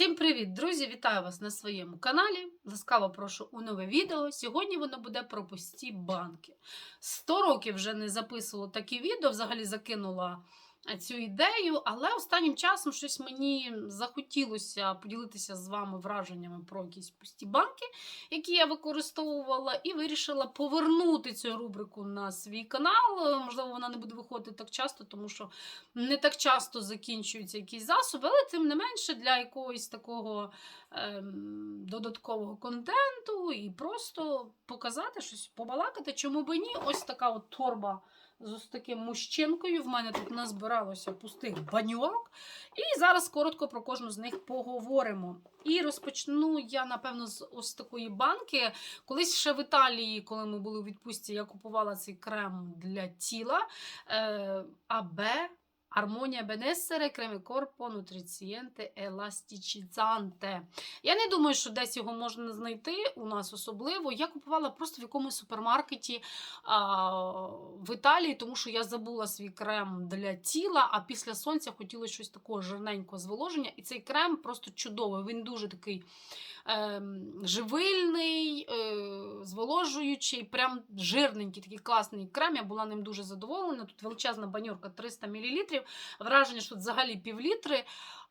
Всім привіт, друзі! Вітаю вас на своєму каналі. Ласкаво прошу у нове відео. Сьогодні воно буде про пусті банки. 100 років вже не записувала такі відео, взагалі закинула цю ідею, але останнім часом щось мені захотілося поділитися з вами враженнями про якісь пусті банки, які я використовувала, і вирішила повернути цю рубрику на свій канал. Можливо, вона не буде виходити так часто, тому що не так часто закінчуються якісь засоби, але тим не менше для якогось такого додаткового контенту і просто показати щось, побалакати, чому би ні. Ось така от торба з ось таким мужчинкою. В мене тут назбиралося пустих баньок. І зараз коротко про кожну з них поговоримо. І розпочну я, напевно, з ось такої банки. Колись ще в Італії, коли ми були у відпустці, я купувала цей крем для тіла е, АБ. Армонія Бенессере, кремі корпо, нутрицієнте, еластичізанте. Я не думаю, що десь його можна знайти у нас особливо. Я купувала просто в якомусь супермаркеті а, в Італії, тому що я забула свій крем для тіла, а після сонця хотілося щось такого жирненького зволоження. І цей крем просто чудовий. Він дуже такий е, живильний, е, зволожуючий, прям жирненький, такий класний крем. Я була ним дуже задоволена. Тут величезна баньорка 300 мл. Враження, що взагалі півлітри.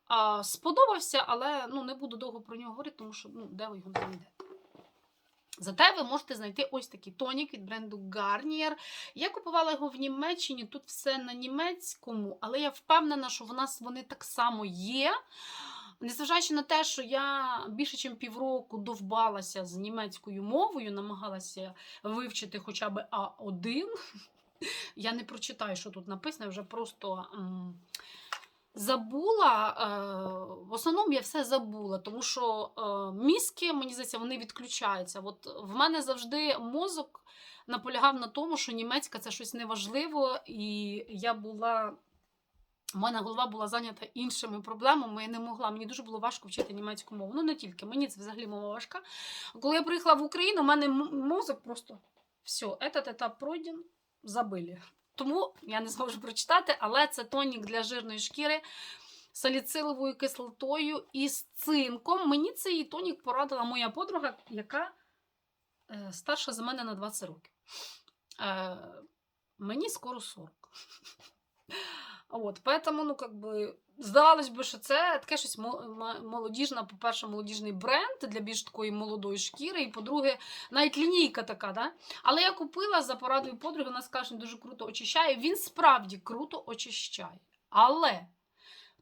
А, сподобався, але ну, не буду довго про нього говорити, тому що ну, де ви його знайдете. Зате ви можете знайти ось такий тонік від бренду Garnier. Я купувала його в Німеччині, тут все на німецькому, але я впевнена, що в нас вони так само є. Незважаючи на те, що я більше ніж півроку довбалася з німецькою мовою, намагалася вивчити хоча б А1. Я не прочитаю, що тут написано, я вже просто забула. Е, в основному я все забула, тому що е, мізки, мені здається, вони відключаються. От в мене завжди мозок наполягав на тому, що німецька це щось неважливо, і я була. У мене голова була зайнята іншими проблемами, я не могла. Мені дуже було важко вчити німецьку мову. Ну не тільки, мені це взагалі мова важка. Коли я приїхала в Україну, у мене мозок просто все, этот етап пройден, забили. Тому я не зможу прочитати, але це тонік для жирної шкіри саліциловою кислотою і з цинком. Мені цей тонік порадила моя подруга, яка е, старша за мене на 20 років. Е, мені скоро 40. От, поэтому, ну, как би, здавалось би, що це таке щось молодіжна, по-перше, молодіжний бренд для більш такої молодої шкіри, і по-друге, навіть лінійка така, да? Але я купила за порадою подруги, вона скаже, дуже круто очищає. Він справді круто очищає. Але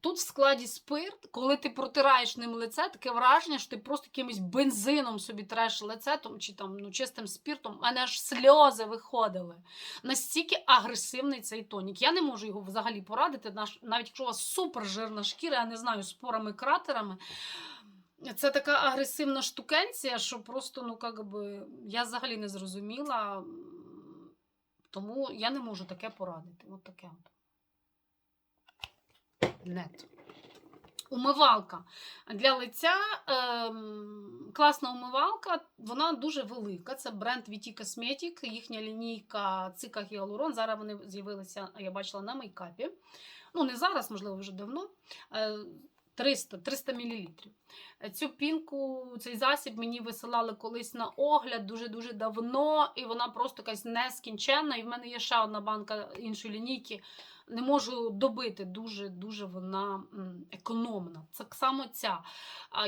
тут в складі спирт, коли ти протираєш ним лице, таке враження, що ти просто якимось бензином собі треш лице чи там, ну, чистим спиртом, у мене аж сльози виходили. Настільки агресивний цей тонік. Я не можу його взагалі порадити, навіть якщо у вас супер жирна шкіра, я не знаю, з порами кратерами. Це така агресивна штукенція, що просто, ну, как би, я взагалі не зрозуміла. Тому я не можу таке порадити. От таке от. Нет. Умивалка для лиця. Ем, класна умивалка, вона дуже велика. Це бренд VT Cosmetic, їхня лінійка Цика Гіалурон. Зараз вони з'явилися, я бачила на мейкапі. Ну, не зараз, можливо, вже давно. Е, 300 300 мл. Цю пінку, цей засіб мені висилали колись на огляд дуже-дуже давно, і вона просто якась нескінченна. І в мене є ще одна банка іншої лінійки. Не можу добити, дуже-дуже вона економна. Так само ця.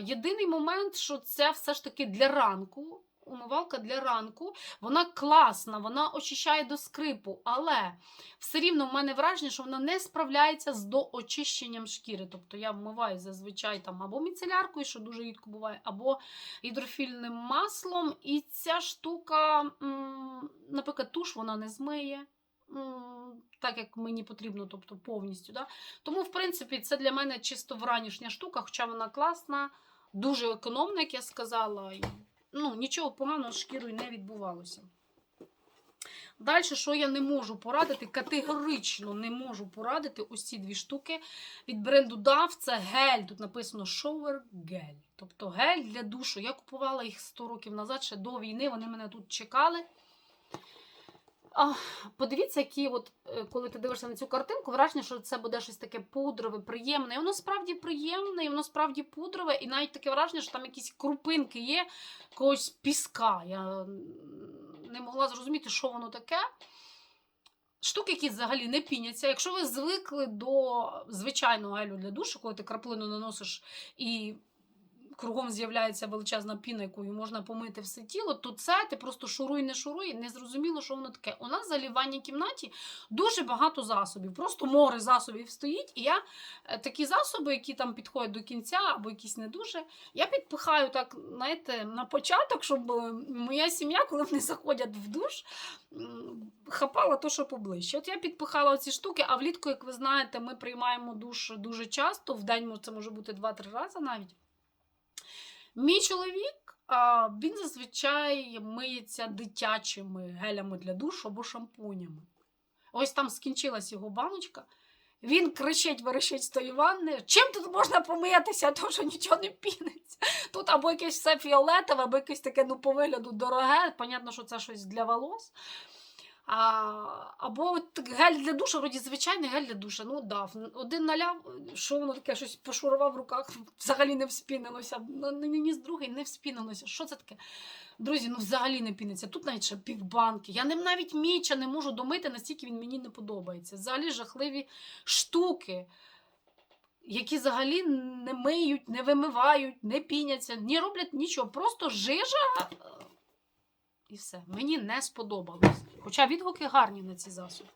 Єдиний момент, що це все ж таки для ранку. Умивалка для ранку, вона класна, вона очищає до скрипу, але все рівно в мене враження, що вона не справляється з доочищенням шкіри. Тобто я вмиваю зазвичай там або міцеляркою, що дуже рідко буває, або гідрофільним маслом. І ця штука, наприклад, туш вона не змиє. Так як мені потрібно, тобто повністю. Да? Тому, в принципі, це для мене чисто вранішня штука, хоча вона класна, дуже економна, як я сказала. Ну, нічого поганого з шкірою не відбувалося. Далі, що я не можу порадити, категорично не можу порадити ось ці дві штуки від бренду DAF. Це гель. Тут написано Shower Gel. Тобто гель для душу. Я купувала їх 100 років назад, ще до війни. Вони мене тут чекали. Подивіться, які, от, е, коли ти дивишся на цю картинку, враження, що це буде щось таке пудрове, приємне. І воно справді приємне, і воно справді пудрове, і навіть таке враження, що там якісь крупинки є, когось піска. Я не могла зрозуміти, що воно таке. Штуки, які взагалі не піняться. Якщо ви звикли до звичайного гелю для душу, коли ти краплину наносиш і кругом з'являється величезна піна, якою можна помити все тіло, то це ти просто шуруй, не шуруй, не зрозуміло, що воно таке. У нас в ванній кімнаті дуже багато засобів, просто море засобів стоїть. І я е, такі засоби, які там підходять до кінця або якісь не дуже, я підпихаю так, знаєте, на початок, щоб е, моя сім'я, коли вони заходять в душ, хапала то, що поближче. От я підпихала ці штуки, а влітку, як ви знаєте, ми приймаємо душ дуже часто, в день це може бути 2-3 рази навіть. Мій чоловік, він зазвичай миється дитячими гелями для душу або шампунями. Ось там скінчилась його баночка. Він кричить, верещить з тої ванни. Чим тут можна помитися, тому що нічого не піниться. Тут або якесь все фіолетове, або якесь таке ну, по вигляду дороге. Понятно, що це щось для волос. А, або от гель для душу, вроді звичайний гель для душа. Ну, дав. Один наляв, що воно таке, щось пошурував в руках, взагалі не вспінилося. Ну, ні з другий не вспінилося. Що це таке? Друзі, ну взагалі не піниться. Тут навіть ще півбанки. Я ним навіть міча не можу домити, настільки він мені не подобається. Взагалі жахливі штуки, які взагалі не миють, не вимивають, не піняться, не роблять нічого. Просто жижа. е, І все. Мені не сподобалось. Хоча відгуки гарні на ці засоби.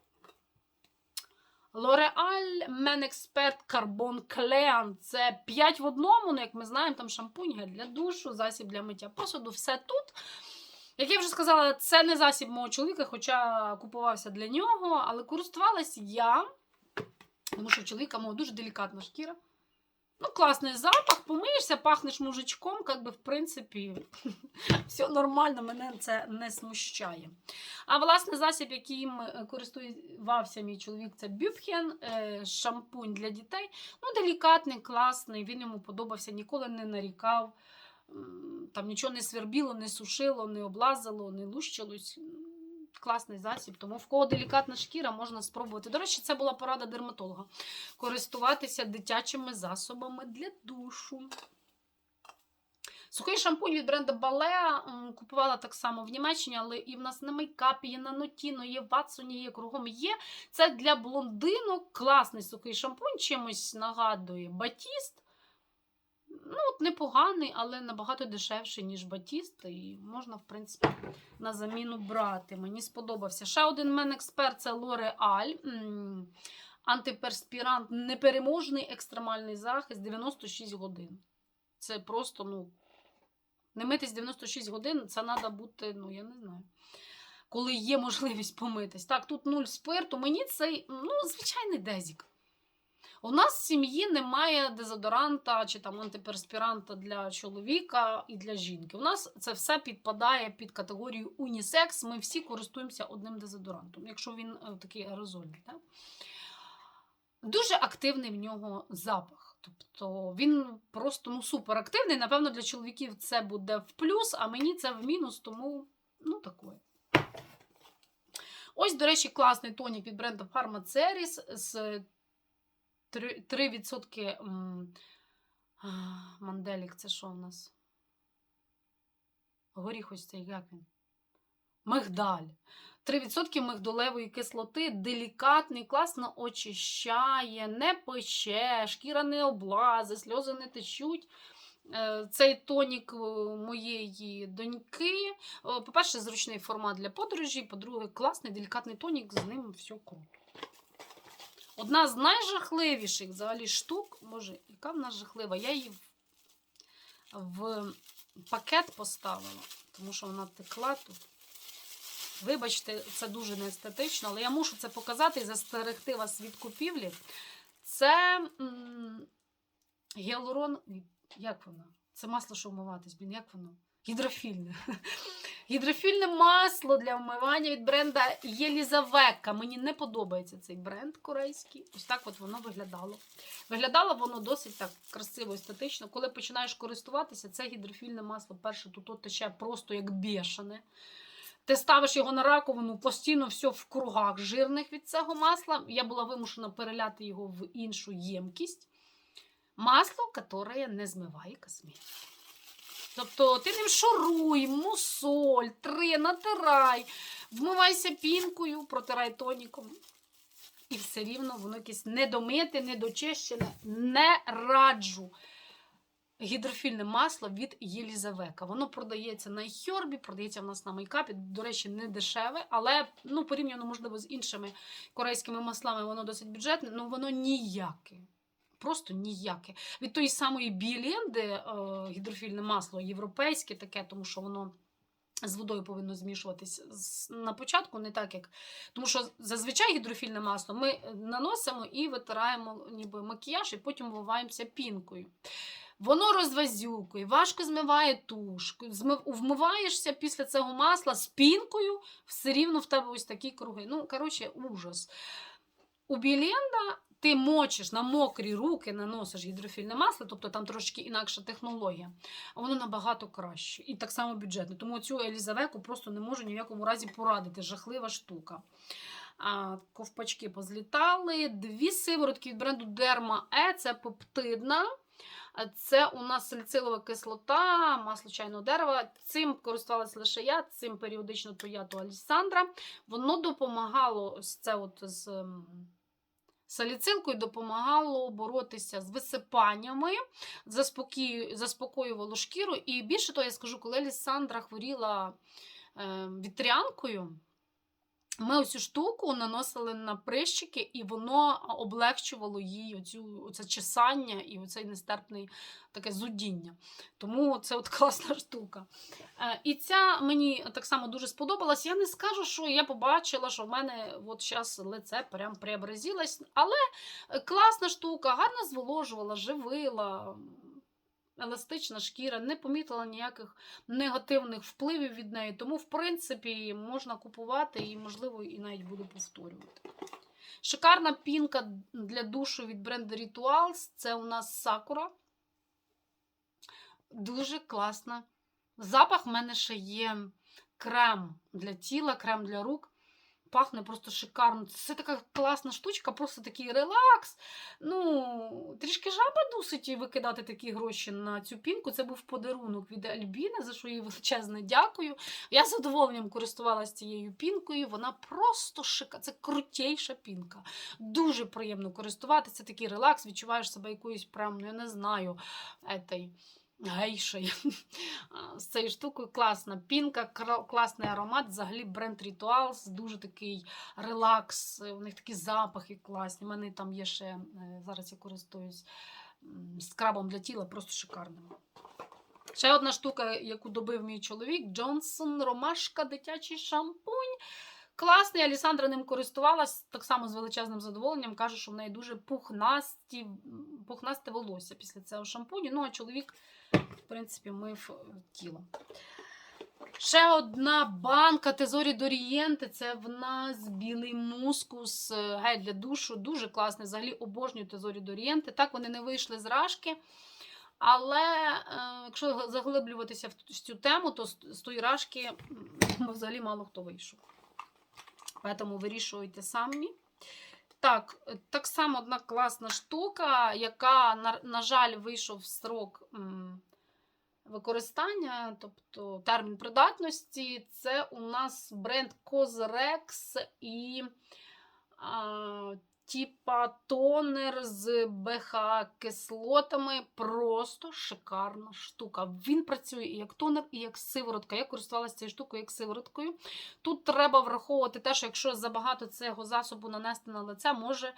L'Oreal Men Expert Carbon Clean. Це 5 в одному, ну, як ми знаємо, там шампунь, для душу, засіб для миття посуду, все тут. Як я вже сказала, це не засіб мого чоловіка, хоча купувався для нього, але користувалась я, тому що у чоловіка мого дуже делікатна шкіра. Ну, класний запах, помиєшся, пахнеш мужичком, як би, в принципі, все нормально, мене це не смущає. А власне засіб, яким е, користувався мій чоловік, це Бюбхен, е, шампунь для дітей. Ну, делікатний, класний, він йому подобався, ніколи не нарікав. Там нічого не свербіло, не сушило, не облазило, не лущилось. Класний засіб, тому в кого делікатна шкіра, можна спробувати. До речі, це була порада дерматолога. Користуватися дитячими засобами для душу. Сухий шампунь від бренду м, купувала так само в Німеччині, але і в нас на мейкапі, є на Нотіно, є в Ватсоні, є кругом є. Це для блондинок класний сухий шампунь, чимось нагадує батіст. Ну, от непоганий, але набагато дешевший, ніж батіст, і можна, в принципі, на заміну брати. Мені сподобався. Ще один мен експерт це. М, Антиперспірант, непереможний екстремальний захист 96 годин. Це просто, ну, не митись 96 годин, це треба бути, ну, я не знаю. Коли є можливість помитись. Так, тут нуль спирту. Мені цей, ну, звичайний дезік. У нас в сім'ї немає дезодоранта чи там антиперспіранта для чоловіка і для жінки. У нас це все підпадає під категорію унісекс. Ми всі користуємося одним дезодорантом, якщо він е, такий аерозольний. Так? Дуже активний в нього запах. Тобто він просто ну, супер активний. Напевно, для чоловіків це буде в плюс, а мені це в мінус, тому ну такое. Ось, до речі, класний тонік від бренду Pharmaceris з 3%, 3% манделік. Це що у нас? Горіх ось цей, як він? Мигдаль. 3% мигдалевої кислоти, делікатний, класно очищає, не пече, шкіра не облазить, сльози не течуть. Е, Цей тонік е, моєї доньки. Е, По-перше, зручний формат для подорожі. По-друге, класний делікатний тонік, з ним все круто. Одна з найжахливіших взагалі штук, може, яка в нас жахлива? Я її в, пакет поставила, тому що вона текла тут. Вибачте, це дуже неестетично, але я мушу це показати і застерегти вас від купівлі. Це м, гіалурон. Як воно? Це масло, що вмиватись, блін, як воно? Гідрофільне. Гідрофільне масло для вмивання від бренда Єлізавека. Мені не подобається цей бренд корейський. Ось так от воно виглядало. Виглядало воно досить так красиво, естетично. Коли починаєш користуватися, це гідрофільне масло перше тут тече просто як бешене. Ти ставиш його на раковину, постійно все в кругах жирних від цього масла. Я була вимушена переляти його в іншу ємкість. Масло, яке не змиває косметику. Тобто ти ним шуруй, мусоль, три, натирай, вмивайся пінкою, протирай тоніком. І все рівно воно якесь недомите, недочищене. Не раджу гідрофільне масло від Єлізавека. Воно продається на Хьорбі, продається в нас на мейкапі. До речі, не дешеве, але ну, порівняно, можливо, з іншими корейськими маслами, воно досить бюджетне, але воно ніяке. Просто ніяке. Від тої самої Біленди е, гідрофільне масло європейське таке, тому що воно. З водою повинно змішуватись на початку, не так як. Тому що зазвичай гідрофільне масло ми наносимо і витираємо ніби макіяж, і потім вмиваємося пінкою. Воно розвазюкує, важко змиває туш. Вмиваєшся після цього масла з пінкою, все рівно в тебе ось такі круги. Ну, коротше, ужас. У Біленда ти мочиш на мокрі руки, наносиш гідрофільне масло, тобто там трошки інакша технологія, воно набагато краще і так само бюджетне. Тому цю Елізавеку просто не можу ні в якому разі порадити. Жахлива штука. А, ковпачки позлітали. Дві сиворотки від бренду Derma E, це пептидна. Це у нас сальцилова кислота, масло чайного дерева. Цим користувалася лише я, цим періодично то я, то Алісандра. Воно допомагало це от з ем, саліцилкою допомагало боротися з висипаннями, заспокоювало шкіру. І більше того, я скажу, коли Алісандра хворіла е, вітрянкою, ми оцю штуку наносили на прищики, і воно облегчувало їй оцю, оце чесання і оцей нестерпний таке зудіння. Тому це от класна штука. Е, І ця мені так само дуже сподобалась. Я не скажу, що я побачила, що в мене от зараз лице прям преобразилось, але е, класна штука, гарно зволожувала, живила. Еластична шкіра, не помітила ніяких негативних впливів від неї. Тому, в принципі, можна купувати і, можливо, і навіть буду повторювати. Шикарна пінка для душу від бренду Rituals. Це у нас Sakura. Дуже класна. Запах в мене ще є крем для тіла, крем для рук. Пахне просто шикарно. Це така класна штучка, просто такий релакс. Ну, трішки жаба дусить викидати такі гроші на цю пінку. Це був подарунок від Альбіни, за що їй величезне дякую. Я з задоволенням користувалася цією пінкою. Вона просто шика. Це крутейша пінка. Дуже приємно користуватися. Такий релакс, відчуваєш себе якоюсь прям, ну я не знаю, етой, гейшею. З цією штукою класна пінка, класний аромат. Взагалі бренд Rituals, дуже такий релакс. У них такі запахи класні. У мене там є ще, е, зараз я користуюсь скрабом для тіла, просто шикарним. Ще одна штука, яку добив мій чоловік: Джонсон Ромашка, дитячий шампунь. Класний, Алісандра ним користувалась так само з величезним задоволенням. Каже, що в неї дуже пухнасті, пухнасте волосся після цього шампуню. Ну, а чоловік, в принципі, мив е, тіло. Ще одна банка Тезорі Дорієнте. Це в нас білий мускус, е, гель для душу. Дуже класний. Взагалі обожнюю Тезорі Дорієнте. Так вони не вийшли з рашки. Але е, якщо заглиблюватися в цю тему, то з тої рашки взагалі мало хто вийшов. Тому вирішуйте самі. Так, так само одна класна штука, яка, на, на жаль, вийшов срок м, використання, тобто термін придатності. Це у нас бренд Козрекс і а, типа тонер з БХА кислотами. Просто шикарна штука. Він працює і як тонер, і як сиворотка. Я користувалася цією штукою як сивороткою. Тут треба враховувати те, що якщо забагато цього засобу нанести на лице, може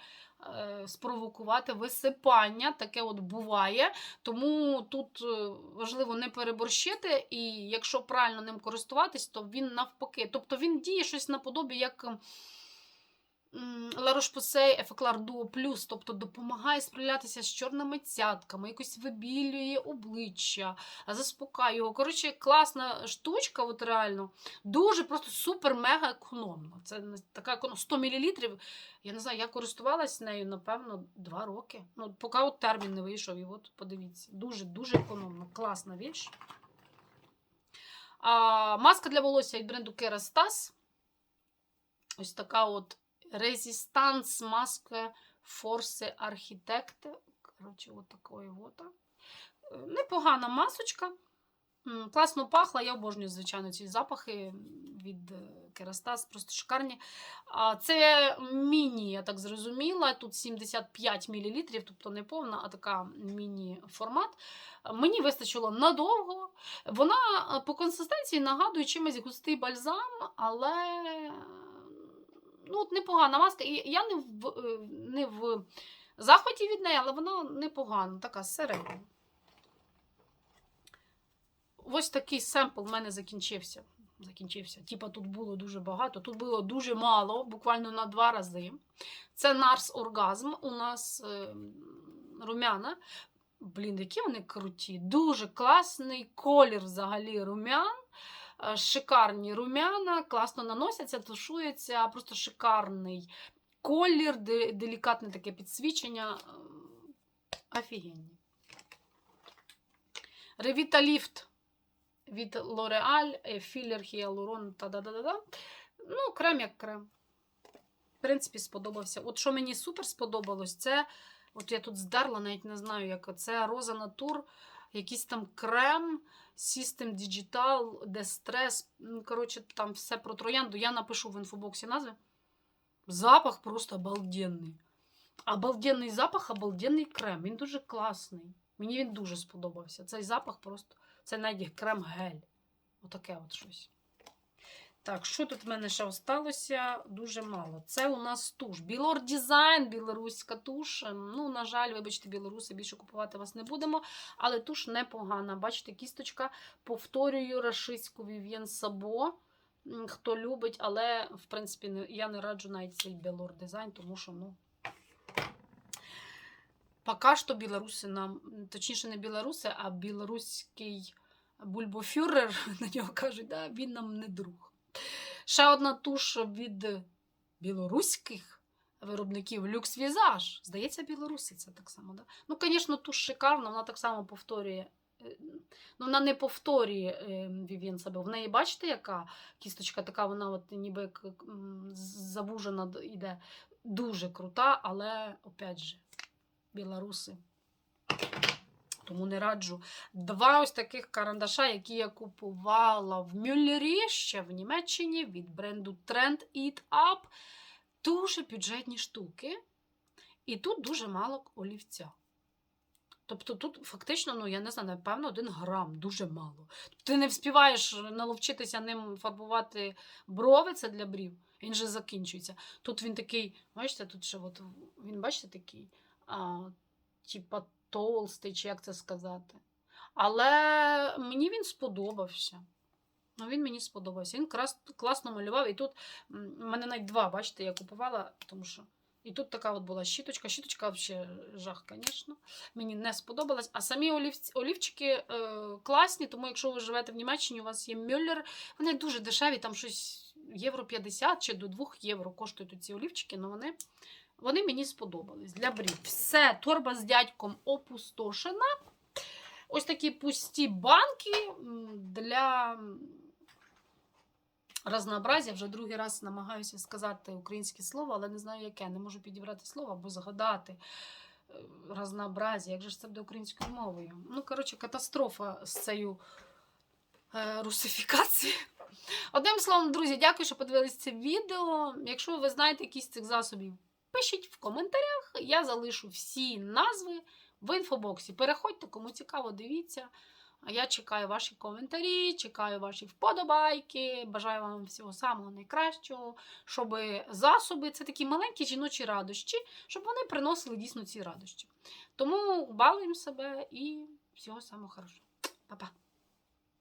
е, спровокувати висипання. Таке от буває. Тому тут е, важливо не переборщити, і якщо правильно ним користуватись, то він навпаки. Тобто він діє щось наподобі як. Effaclar Duo Plus, тобто допомагає справлятися з чорними цятками, якось вибілює обличчя, заспокаює його. Коротше, класна штучка, от реально, дуже просто супер-мега економно. Це така економ- 100 мл. Я не знаю, я користувалась нею, напевно, 2 роки. Ну, поки от термін не вийшов, і от подивіться. Дуже-дуже економно. Класна віч. А, маска для волосся від бренду Kerastase. Ось така от Resistance маска Force Architect. Коротше, от такої. Е, Непогана масочка. Класно пахла, я обожнюю, звичайно, ці запахи від Керастас, просто шикарні. Це міні, я так зрозуміла. Тут 75 мл, тобто не повна, а така міні-формат. Мені вистачило надовго. Вона е, по консистенції нагадує чимось густий бальзам, але ну, от непогана маска. І я не в, е, не в захваті від неї, але вона непогана, така середня. Ось такий семпл в мене закінчився. Закінчився. Типа тут було дуже багато, тут було дуже мало, буквально на два рази. Це Нарс Оргазм. У нас е, румяна. Блін, які вони круті. Дуже класний колір взагалі румян. Е, Шикарні румяна, класно наносяться, тушуються, просто шикарний колір, делікатне таке підсвічення. Е, Офігенні. Ревіталіфт від L'Oreal, філер Хіалурон та да да да да Ну, крем як крем. В принципі, сподобався. От що мені супер сподобалось, це. От я тут здарла, навіть не знаю, як це Роза Натур, якийсь там крем, System Digital, Дестрес. Ну, Коротше, там все про троянду. Я напишу в інфобоксі назви. Запах просто обалденний. Обалденний запах, обалденний крем. Він дуже класний. Мені він дуже сподобався. Цей запах просто. Це навіть крем-гель. Отаке от щось. Так, що тут в мене ще осталося? Дуже мало. Це у нас туш. Білор Дизайн, білоруська туш. Ну, на жаль, вибачте, білоруси, більше купувати вас не будемо. Але туш непогана. Бачите, кісточка. Повторюю рашистську Sabo. М, Хто любить, але, в принципі, я не раджу навіть цей білор дизайн, тому що, ну. Поки що білоруси нам, точніше, не білоруси, а білоруський бульбофюрер, на нього кажуть, да, він нам не друг. Ще одна туш від білоруських виробників Люкс Візаж. Здається, білоруси це так само. Да? Ну, звісно, туш шикарна, вона так само повторює. е, Ну, вона не повторює Вівін себе. В неї, бачите, яка кісточка така, вона от ніби як завужена іде. Дуже крута, але, опять же, білоруси. Тому не раджу. Два ось таких карандаша, які я купувала в Мюллері ще в Німеччині від бренду Trend Eat Up. Дуже бюджетні штуки. І тут дуже мало олівця. Тобто тут фактично, ну я не знаю, напевно, один грам, дуже мало. Ти не вспіваєш наловчитися ним фарбувати брови, це для брів. Він же закінчується. Тут він такий, бачите, тут ще от, він, бачите, такий, а, типа толстий, чи як це сказати. Але мені він сподобався. Ну, він мені сподобався. Він класно малював. І тут в мене навіть два, бачите, я купувала, тому що. І тут така от була щіточка. Щіточка взагалі жах, звісно. Мені не сподобалась. А самі олівці, олівчики е, класні, тому якщо ви живете в Німеччині, у вас є Мюллер, вони дуже дешеві, там щось євро 50 чи до 2 євро коштують ці олівчики, але вони, вони мені сподобались для брів. Все, торба з дядьком опустошена. Ось такі пусті банки для разнообразя. Вже другий раз намагаюся сказати українське слово, але не знаю яке. Не можу підібрати слово або згадати. Е, Разнообразя, як же ж це буде українською мовою? Ну, коротше, катастрофа з цією е, русифікацією. Одним словом, друзі, дякую, що подивилися це відео. Якщо ви знаєте якісь цих засобів, пишіть в коментарях. Я залишу всі назви в інфобоксі. Переходьте, кому цікаво, дивіться. Я чекаю ваші коментарі, чекаю ваші вподобайки. Бажаю вам всього самого найкращого, щоб засоби це такі маленькі жіночі радощі, щоб вони приносили дійсно ці радощі. Тому балуємо себе і всього самого хорошого. Па-па!